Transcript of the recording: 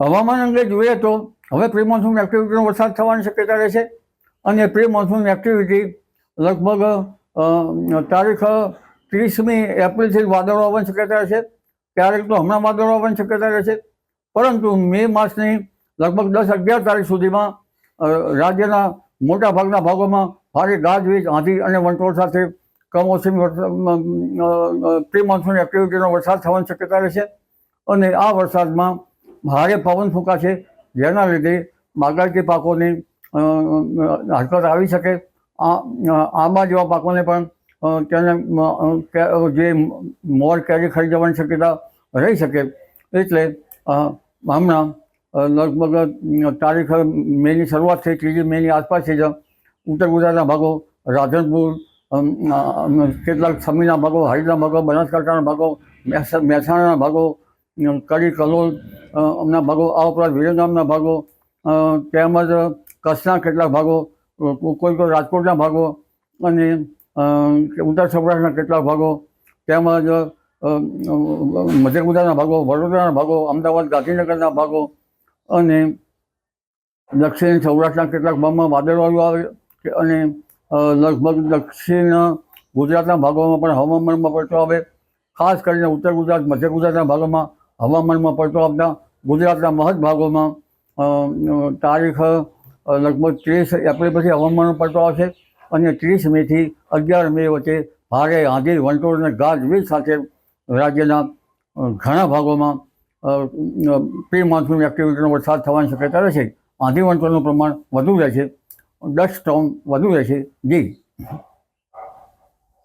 હવામાન અંગે જોઈએ તો હવે પ્રી મોન્સૂન એક્ટિવિટીનો વરસાદ થવાની શક્યતા રહેશે અને પ્રી મોન્સૂન એક્ટિવિટી લગભગ તારીખ ત્રીસમી એપ્રિલથી વાદળો આવવાની શક્યતા રહેશે. ક્યારેક તો હમણાં વાદળો આવવાની શક્યતા રહેશે. પરંતુ મે માસની લગભગ દસ અગિયાર તારીખ સુધીમાં રાજ્યના મોટા ભાગના ભાગોમાં ભારે ગાજવીજ આંધી અને વંટોળ સાથે કમોસમી પ્રી મોન્સૂન એક્ટિવિટીનો વરસાદ થવાની શક્યતા રહેશે. અને આ વરસાદમાં ભારે પવન ફૂંકાશે, જેના લીધે બાગાયતી પાકોની હરકત આવી શકે. આંબા જેવા પાકોને પણ તેને જે મોર કેરી ખાઈ જવાની શક્યતા રહી શકે. એટલે હમણાં લગભગ તારીખ મેની શરૂઆત થઈ, ત્રીજી મેની આસપાસથી જ ઉત્તર ગુજરાતના ભાગો, રાધનપુર કેટલાક સમીના ભાગો હારીના ભાગો, બનાસકાંઠાના ભાગો, મહેસા- મહેસાણાના ભાગો કડી કલોલ અમના ભાગો, આ ઉપરાંત વિરમગામના ભાગો તેમજ કચ્છના કેટલાક ભાગો કોઈ કોઈ રાજકોટના ભાગો અને ઉત્તર સૌરાષ્ટ્રના કેટલાક ભાગો, તેમજ મધ્ય ગુજરાતના ભાગો, વડોદરાના ભાગો, અમદાવાદ, ગાંધીનગરના ભાગો અને દક્ષિણ સૌરાષ્ટ્રના કેટલાક ભાગમાં વાદળવાયુ આવે અને લગભગ દક્ષિણ ગુજરાતના ભાગોમાં પણ હવામાનમાં પડતો આવે, ખાસ કરીને ઉત્તર ગુજરાત, મધ્ય ગુજરાતના ભાગોમાં હવામાનમાં પડતો આપતા ગુજરાતના મહદ ભાગોમાં તારીખ લગભગ ત્રીસ એપ્રિલ પછી હવામાન પડતો આવશે અને ત્રીસ મેથી અગિયાર મે વચ્ચે ભારે આંધી વંટોળ અને ગાજવીજ સાથે રાજ્યના ઘણા ભાગોમાં પ્રી મોન્સૂન એક્ટિવિટીનો વરસાદ થવાની શક્યતા રહેશે. આંધી વંટોળનું પ્રમાણ વધુ રહેશે. દસ ટોન વધુ રહેશે. જી.